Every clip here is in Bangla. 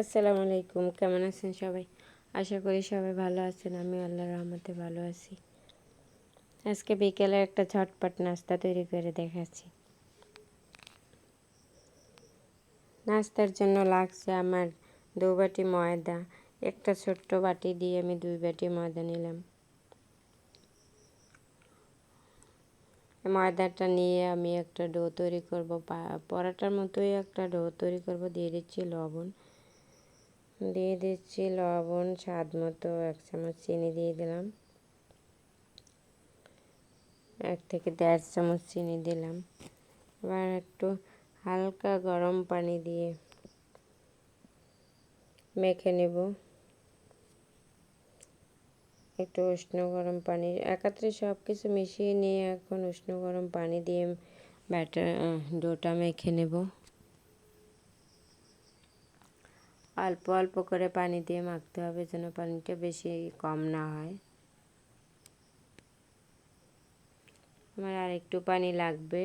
আসসালামু আলাইকুম, কেমন আছেন সবাই? আশা করি সবাই ভালো আছেন আমি আল্লাহর রহমতে ভালো আছি। আজকে বিকেলে একটা ঝটপট নাস্তা তৈরি করে দেখাচ্ছি। নাস্তার জন্য লাগছে আমার দু বাটি ময়দা, একটা ছোট্ট বাটি দিয়ে আমি দুই বাটি ময়দা নিলাম। ময়দাটা নিয়ে আমি একটা ডো তৈরি করব পরাটার মতোই একটা ডো তৈরি করব, দিয়ে দিচ্ছি লবণ। দিয়ে দিচ্ছি লবণ, স্বাদ মতো এক চামচ চিনি দিয়ে দিলাম। এক থেকে দেড় চামচ চিনি দিলাম। এবার একটু হালকা গরম পানি দিয়ে মেখে নেব। একটু উষ্ণ গরম পানি, একাত্রে সব কিছু মিশিয়ে নিয়ে এখন উষ্ণ গরম পানি দিয়ে ব্যাটার ডোটা মেখে নেব। অল্প অল্প করে পানি দিয়ে মাখতে হবে যেন পানিটা বেশি কম না হয়। আমার আর একটু পানি লাগবে।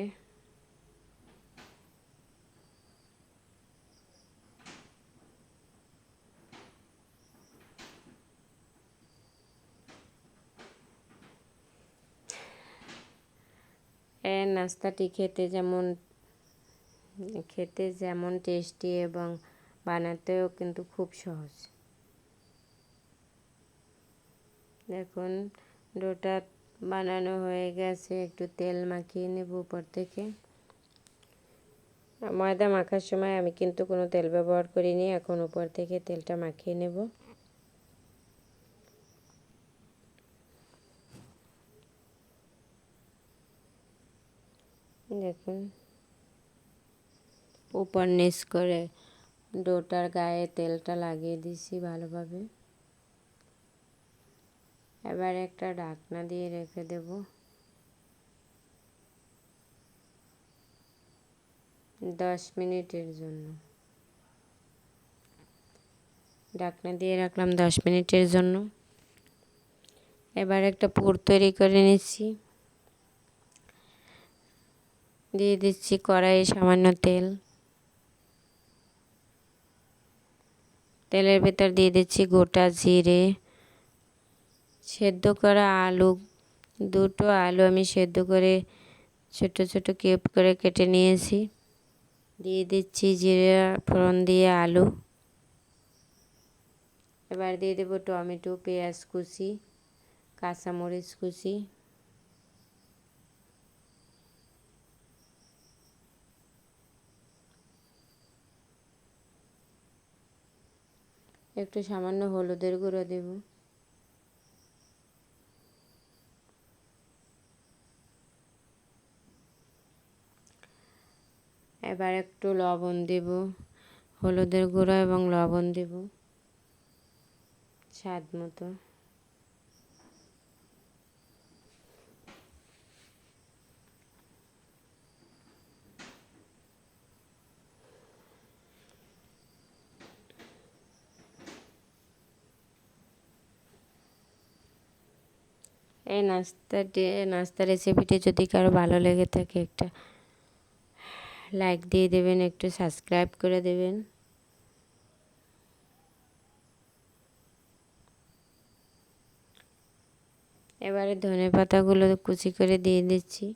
নাস্তাটি খেতে যেমন খেতে যেমন টেস্টি এবং বানাতেও কিন্তু খুব সহজ। দেখুন ডোটা বানানো হয়ে গেছে, একটু তেল মাখিয়ে নেব উপর থেকে। ময়দা মাখার সময় আমি কিন্তু কোনো তেল ব্যবহার করিনি, এখন উপর থেকে তেলটা মাখিয়ে নেব। দেখুন, উপর নিচ করে ডোটার গায়ে তেলটা লাগিয়ে দিছি ভালোভাবে। এবার একটা ঢাকনা দিয়ে রেখে দেব। দশ মিনিটের জন্য। ঢাকনা দিয়ে রাখলাম দশ মিনিটের জন্য। এবার একটা পুর তৈরি করে নিচ্ছি। দিয়ে দিচ্ছি কড়াইয়ে সামান্য তেল। তেলের ভেতর দিয়ে দিচ্ছি গোটা জিরে। সেদ্ধ করা আলু, দুটো আলু আমি সেদ্ধ করে ছোট ছোট কিউব করে কেটে নিয়েছি। দিয়ে দিচ্ছি জিরে ফোড়ন দিয়ে আলু। এবার দিয়ে দেবো টমেটো, পেঁয়াজ কুচি, কাঁচামরিচ কুচি। একটু সামান্য হলুদের গুঁড়ো দেব। এবার একটু লবণ দেব, হলুদের গুঁড়ো এবং লবণ দেব, স্বাদ মতো। এই নাস্তাটি নাস্তা রেসিপিটি যদি কারও ভালো লেগে থাকে একটা লাইক দিয়ে দেবেন, একটু সাবস্ক্রাইব করে দেবেন। এবারে ধনে পাতাগুলো কুচি করে দিয়ে দিচ্ছি।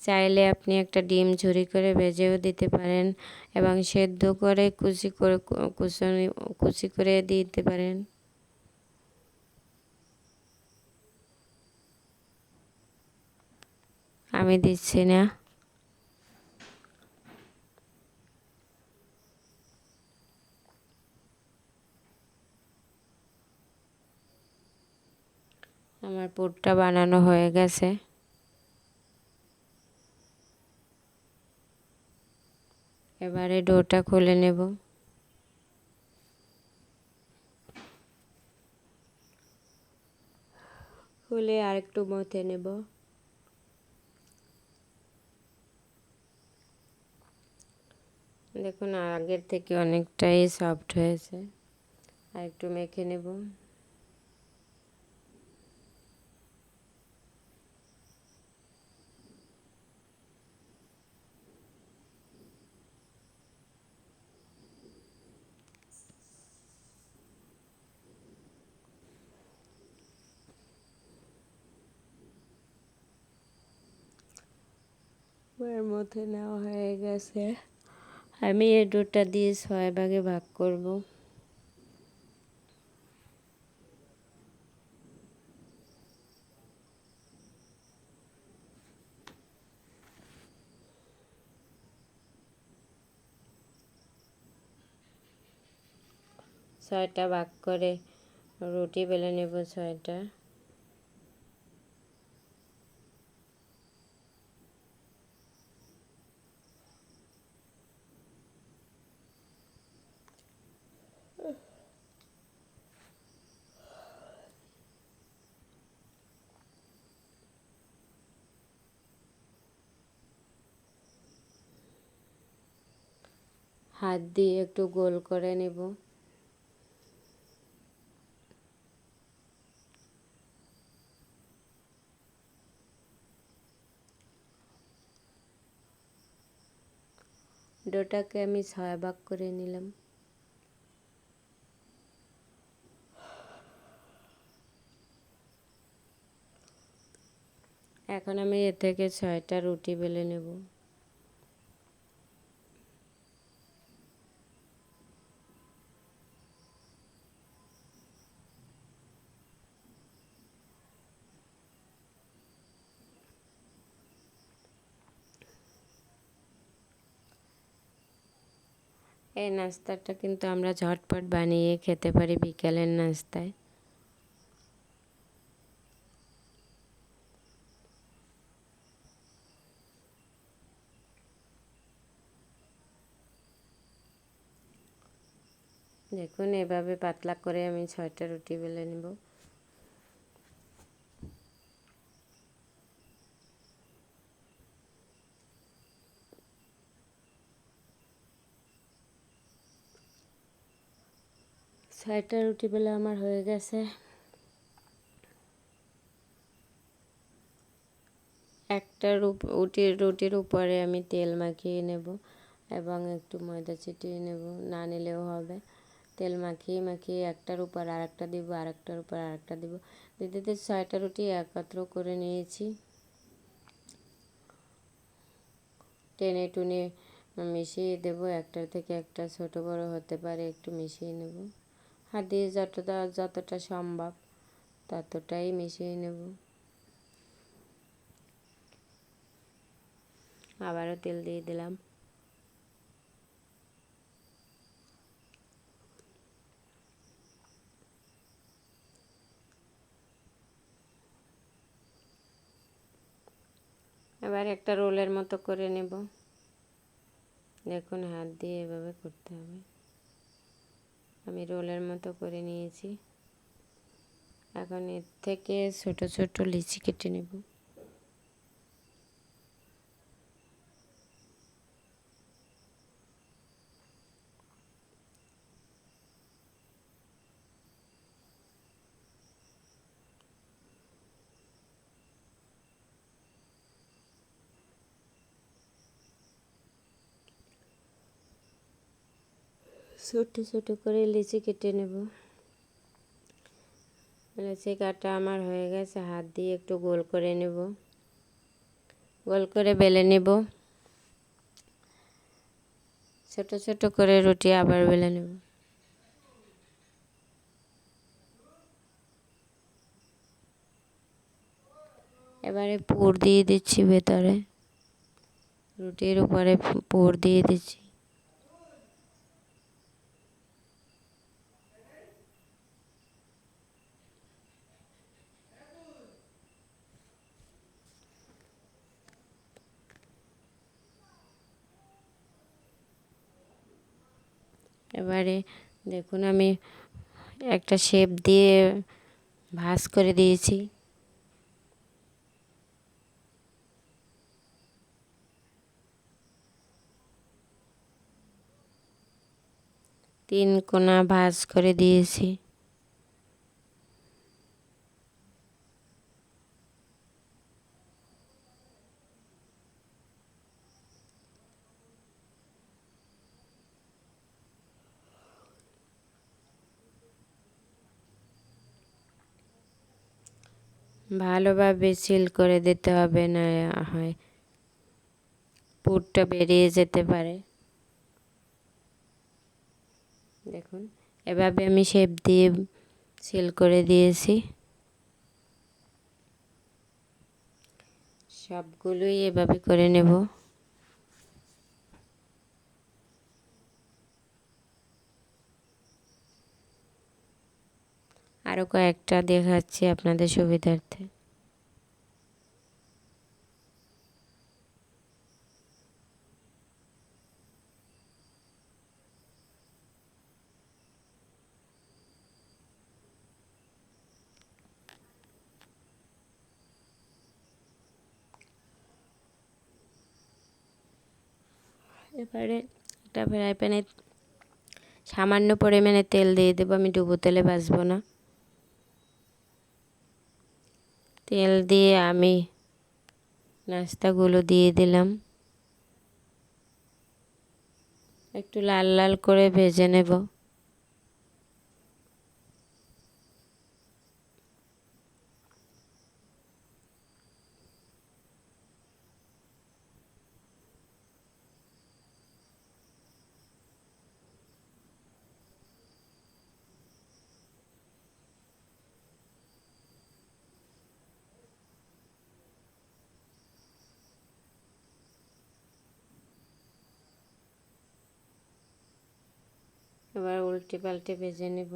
চাইলে আপনি একটা ডিম ঝুরি করে ভেজেও দিতে পারেন এবং সেদ্ধ করে কুচি করে কুচি করে দিতে পারেন। আমি দিচ্ছি না। আমার পুরটা বানানো হয়ে গেছে। এবারে ডোটা খুলে নেব। খুলে আরেকটু মথে নেব। দেখুন আগের থেকে অনেকটাই সফট হয়েছে। আর একটু মেখে নেব। মধ্যে নেওয়া হয়ে গেছে। আমি এই ডোটা দিয়ে ছয় ভাগে ভাগ করব। ছয়টা ভাগ করে রুটি বেলে নেব, ছয়টা। হাত দিয়ে একটু গোল করে নেব। ডোটাকে আমি ছয় ভাগ করে নিলাম। এখন আমি এ থেকে ছয়টা রুটি বেলে নেব। এই নাস্তাটা কিন্তু আমরা ঝটপট বানিয়ে খেতে পারি বিকেলের নাস্তায়। দেখুন, এভাবে পাতলা করে আমি ছয়টা রুটি বেলে নেব। ছয়টা রুটি বেলা আমার হয়ে গেছে। একটা রুটির রুটির উপরে আমি তেল মাখিয়ে নেব এবং একটু ময়দা ছিটিয়ে নেব, না নিলেও হবে। তেল মাখিয়ে মাখিয়ে একটার উপর আর আরেকটা দিব আরেকটার উপর আরেকটা দিব। দিতে দিতে ছয়টা রুটি একত্র করে নিয়েছি। টেনে টুনে মিশিয়ে দেব, একটার থেকে একটা ছোট বড় হতে পারে, একটু মিশিয়ে নেব। হাত দিয়ে যতটা যতটা সম্ভব ততটাই মিশিয়ে নেব। আবারও তেল দিয়ে দিলাম। এবার একটা রোলের মতো করে নেব। দেখুন, হাত দিয়ে এভাবে করতে হবে। আমি রোলের মতো করে নিয়েছি। এখন এর থেকে ছোট ছোট লিচি কেটে নেব। ছোট ছোট করে লিচি কেটে নেব। লিচি কাটা আমার হয়ে গেছে, হাত দিয়ে একটু গোল করে নেব। গোল করে বেলে নেব। ছোট ছোট করে রুটি আবার বেলে নেব। এবারে পুর দিয়ে দিচ্ছি ভেতরে। রুটির উপরে পুর দিয়ে দিচ্ছি। এবারে দেখুন আমি একটা শেপ দিয়ে ভাস করে দিয়েছি। তিন কোনা ভাস করে দিয়েছি। ভালোভাবে সিল করে দিতে হবে না, হয় পুরটা বেরিয়ে যেতে পারে। দেখুন, এভাবে আমি শেপ দিয়ে সিল করে দিয়েছি। সবগুলোই এভাবে করে নেব। আরও কয়েকটা দেখাচ্ছি আপনাদের সুবিধার্থে। এবারে একটা ফ্রাই প্যানে সামান্য পরিমাণে তেল দিয়ে দেবো, আমি ডুবো তেলে ভাজবো না। তেল দিয়ে আমি নাস্তাগুলো দিয়ে দিলাম। একটু লাল লাল করে ভেজে নেব। এবার উল্টে পাল্টে ভেজে নেব।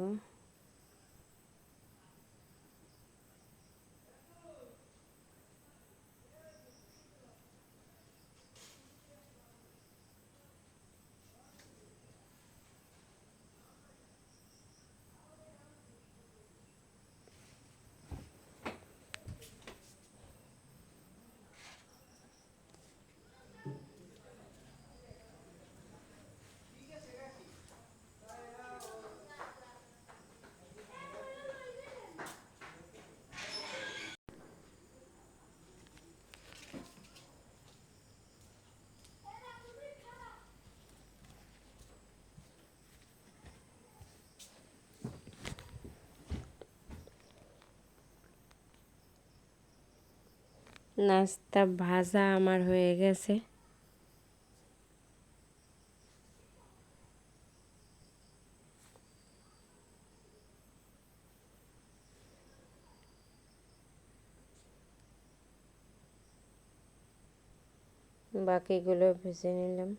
নাস্তা ভাজা আমার হয়ে গেছে। বাকিগুলো ভেজে নিলাম।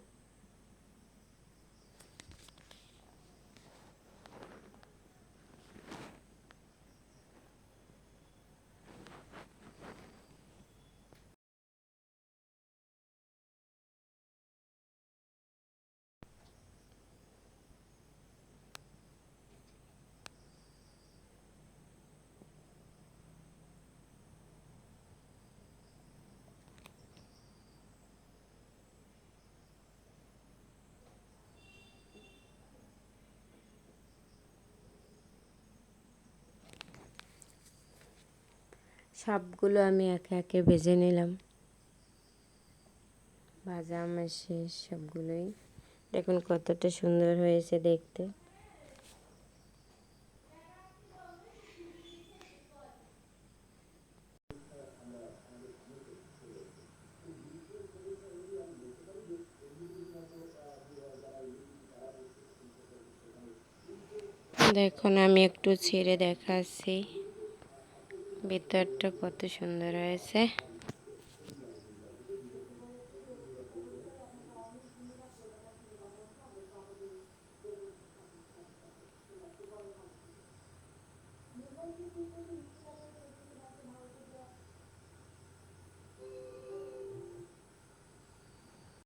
সবগুলো আমি একে একে ভেজে নিলাম। ভাজা শেষ, সবগুলোই। দেখুন কতটা সুন্দর হয়েছে দেখতে। দেখুন আমি একটু ছেড়ে দেখাচ্ছি। ভিতরটা কত সুন্দর হয়েছে।